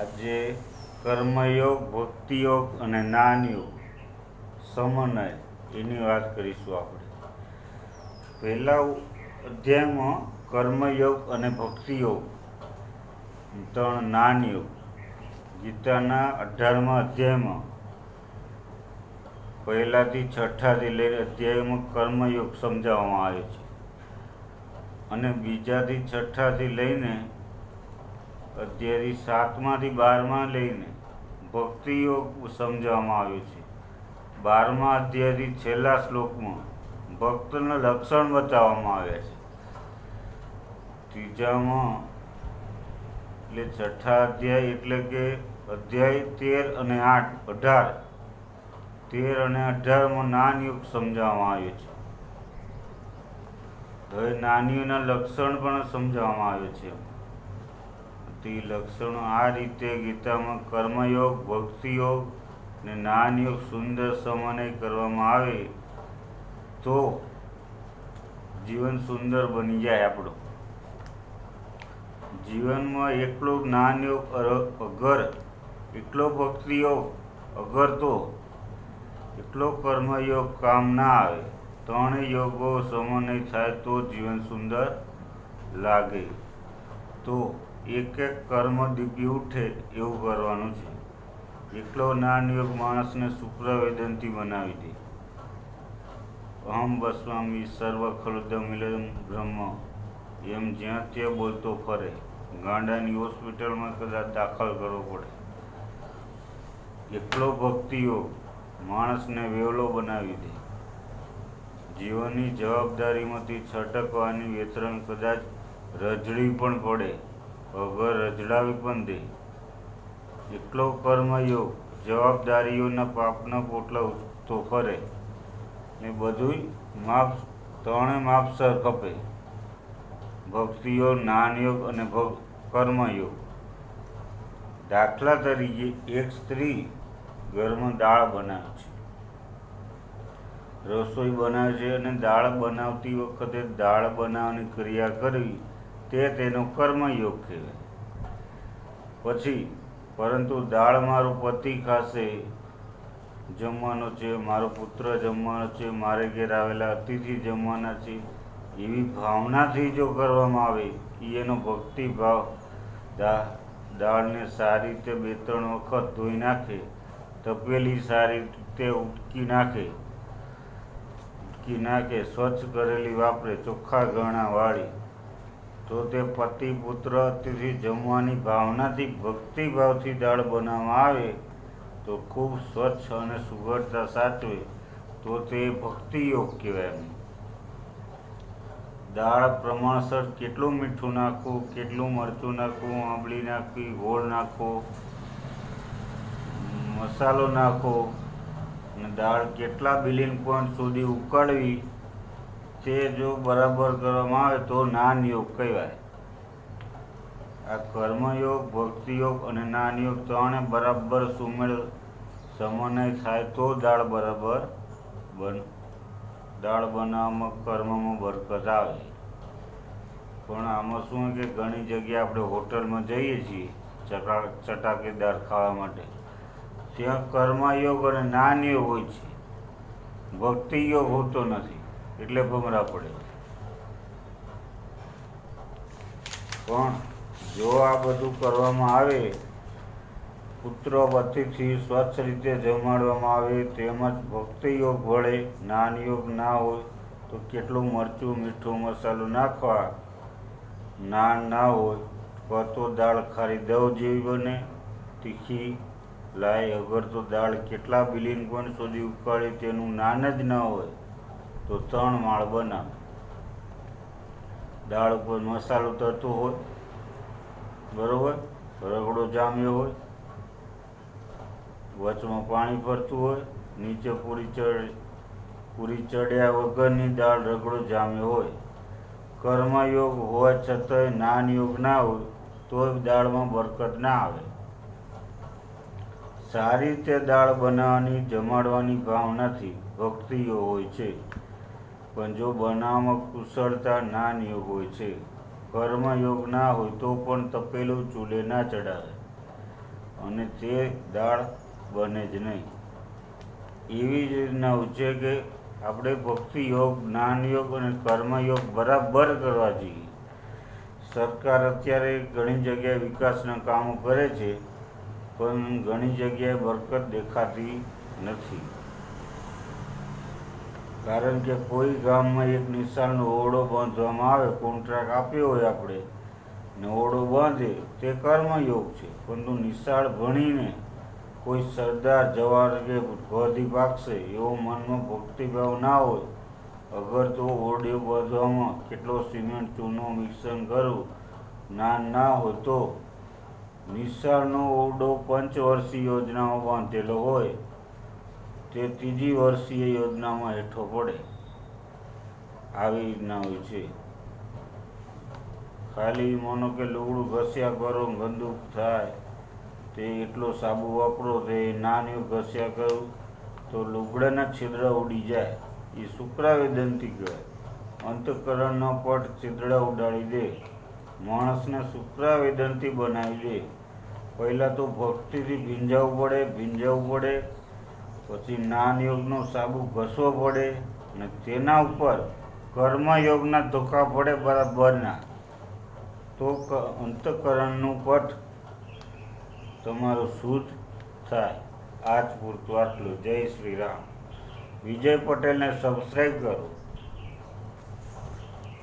આજે કર્મયોગ, ભક્તિયોગ અને જ્ઞાનયોગ સમન્વય, એની વાત કરીશું આપણે. પહેલા અધ્યાયમાં કર્મયોગ અને ભક્તિયોગ, ત્રણ જ્ઞાનયોગ. ગીતાના અઢારમા અધ્યાયમાં, પહેલાથી છઠ્ઠાથી લઈને અધ્યાયમાં કર્મયોગ સમજાવવામાં આવે છે. અને બીજાથી છઠ્ઠાથી લઈને અધ્યાયથી સાતમાંથી બારમાં લઈને ભક્તિયોગ સમજાવવામાં આવ્યો છે. બારમા અધ્યાયથી છેલ્લા શ્લોકમાં ભક્તના લક્ષણ બતાવવામાં આવ્યા છે. ત્રીજામાં, એટલે છઠ્ઠા અધ્યાય એટલે કે અધ્યાય તેર અને આઠ, અઢાર. તેર અને અઢારમાં જ્ઞાનયુગ સમજાવવામાં આવ્યો છે. હવે નાનીઓના લક્ષણ પણ સમજાવવામાં આવ્યો છે. તે લક્ષણો આ રીતે ગીતામાં કર્મયોગ, ભક્તિયોગ ને જ્ઞાનયોગ સુંદર સમન્વય કરવામાં આવે તો જીવન સુંદર બની જાય આપણું. જીવનમાં એકલો જ્ઞાનયોગ અગર એટલો ભક્તિયોગ અગર તો એટલો કર્મયોગ કામ ના આવે. ત્રણેય યોગો સમન્વય થાય તો જીવન સુંદર લાગે. તો એક એક કર્મ દીપી ઉઠે એવું કરવાનું છે. એકલો જ્ઞાન યોગ માણસને શુક્રવેદનથી બનાવી દે. અહમ બસવામી સર્વ ખલુદમિલમ બ્રહ્મ. એમ જ્યાં ત્યાં બોલતો ફરે. ગાંડાની હોસ્પિટલમાં કદાચ દાખલ કરવો પડે. એકલો ભક્તિયોગ માણસને વેવલો બનાવી દે. જીવનની જવાબદારીમાંથી છટકવાની વેતરણ કદાચ રજડી પણ પડે. વગર રજડાવી દે એકલો કર્મયોગ જવાબદારીઓના પાપના પોટલા ઉઠતો ફરે ને બધુંય માપ, ત્રણે માપસર ખપે. ભક્તિયોગ જ્ઞાનયોગ અને કર્મયોગ દાખલા તરીકે એક સ્ત્રી ઘરમાં દાળ બનાવે છે. રસોઈ બનાવે છે અને દાળ બનાવતી વખતે દાળ બનાવવાની ક્રિયા કરવી તે તેનો કર્મયોગ કહેવાય. પછી, પરંતુ દાળ મારો પતિ ખાશે. જમવાનો છે, મારો પુત્ર જમવાનો છે, મારે ઘેર આવેલા અતિથિ જમવાના છે. એવી ભાવનાથી જો કરવામાં આવે એનો ભક્તિભાવ દા, દાળને સારી રીતે બે ત્રણ વખત ધોઈ નાખે, તપેલી સારી રીતે ઉટકી નાખે. ઉટકી નાખે, સ્વચ્છ કરેલી વાપરે, ચોખ્ખા ગણા વાળી તો તે પતિ પુત્ર અતિથિ જમવાની ભાવનાથી ભક્તિભાવથી દાળ બનાવવામાં આવે, તો ખૂબ સ્વચ્છ અને સુઘડતા સાચવે, તો તે ભક્તિયોગ કહેવાય એમ. દાળ પ્રમાણસર કેટલું મીઠું નાખવું, કેટલું મરચું નાખવું, આંબલી નાખવી, ગોળ નાખો મસાલો નાખો અને દાળ કેટલા બિલિંગ પોઈન્ટ સુધી ઉકળવી તે જો બરાબર કરવામાં આવે તો જ્ઞાનયોગ કહેવાય. આ કર્મયોગ, ભક્તિયોગ અને જ્ઞાનયોગ ત્રણે બરાબર સુમેળ સમન્વય થાય તો દાળ બરાબર બન, દાળ બનાવવામાં કર્મમાં બરકત આવે. પણ આમાં શું કે ઘણી જગ્યાએ આપણે હોટલમાં જઈએ છીએ ચટા ચટાકેદાર ખાવા માટે. ત્યાં કર્મયોગ અને જ્ઞાનયોગ હોય છે. ભક્તિયોગ હોતો નથી. એટલે ભમરા પડે. પણ જો આ બધું કરવામાં આવે પુત્ર પતિથી સ્વચ્છ રીતે જમાડવામાં આવે, તેમજ ભક્તિયોગ વડે જ્ઞાનયોગ ના હોય, તો કેટલું મરચું, મીઠું, મસાલો નાખવા? નાન ના હોય તો દાળ ખારી દવ જેવી બને, તીખી લાય, અગર તો દાળ કેટલા બિલિયન પણ સુધી ઉકાળે તેનું નાન જ ન હોય. તો ત્રણ માળ બનાવે. દાળ ઉપર મસાલો તરતો હોય, બરોબર? રગડો જામ્યો હોય, વચમાં પાણી ભરતું હોય, નીચે પૂરી ચડ, પૂરી ચડ્યા વગરની દાળ રગડો જામ્યો હોય. કર્મયોગ હોવા છતાંય જ્ઞાન યોગ ના હોય, તોય દાળમાં બરકત ના આવે. સારી રીતે દાળ બનાવવાની, જમાડવાની ભાવનાથી ભક્તિઓ હોય છે. પણ જો બનાવવામાં કુશળતા યોગ હોય છે. કર્મયોગ ના હોય તો પણ તપેલું ચૂલે ના ચડાવે. અને તે દાળ બને જ નહીં. એવી જ રીતના છે કે આપણે ભક્તિ યોગ, જ્ઞાન યોગ અને કર્મ યોગ બરાબર કરવા જોઈએ. સરકાર અત્યારે ઘણી જગ્યાએ વિકાસના કામો કરે છે, પણ ઘણી જગ્યાએ બરકત દેખાતી નથી. કારણ કે કોઈ ગામમાં એક નિશાળનો ઓરડો બાંધવામાં આવે, કોન્ટ્રાક્ટ આપ્યો હોય આપણે, ને ઓરડો બાંધે, તે કર્મયોગ છે. પરંતુ નિશાળ ભણીને કોઈ સરદાર જવાર કે ગોધી પાકશે, એવો મનમાં ભક્તિભાવ ના હોય, અગર તો ઓરડે બાંધવામાં કેટલો સિમેન્ટ, ચૂનો મિશ્રણ કરવું ના ના હોય તો નિશાળનો ઓરડો પંચવર્ષીય યોજનામાં બાંધેલો હોય. તે ત્રીજી વર્ષીય યોજનામાં હેઠો પડે આવી રીતના હોય છે. ખાલી માનો કે લુગડું ઘસ્યા કરો ગંદુક ગંદુ થાય તે એટલો સાબુ વાપરો તે નાનું ઘસ્યા કરું તો લુગડાના છિદ્રા ઉડી જાય. એ શુક્રાવેદનથી કહેવાય. અંતકરણનો પટ છિદ્રા ઉડાડી દે. માણસને શુક્રાવેદનથી બનાવી દે. પહેલાં તો ભક્તિથી ભીંજાવું પડે ભીંજાવું પડે. પછી જ્ઞાન યોગનો સાબુ ઘસવો પડે અને તેના ઉપર કર્મયોગના ધોકા પડે બરાબરના. તો અંતઃકરણનું પટ તમારો શુદ્ધ થાય. આજ પૂરતું આટલું. જય શ્રી રામ. વિજય પટેલને સબસ્ક્રાઈબ કરો.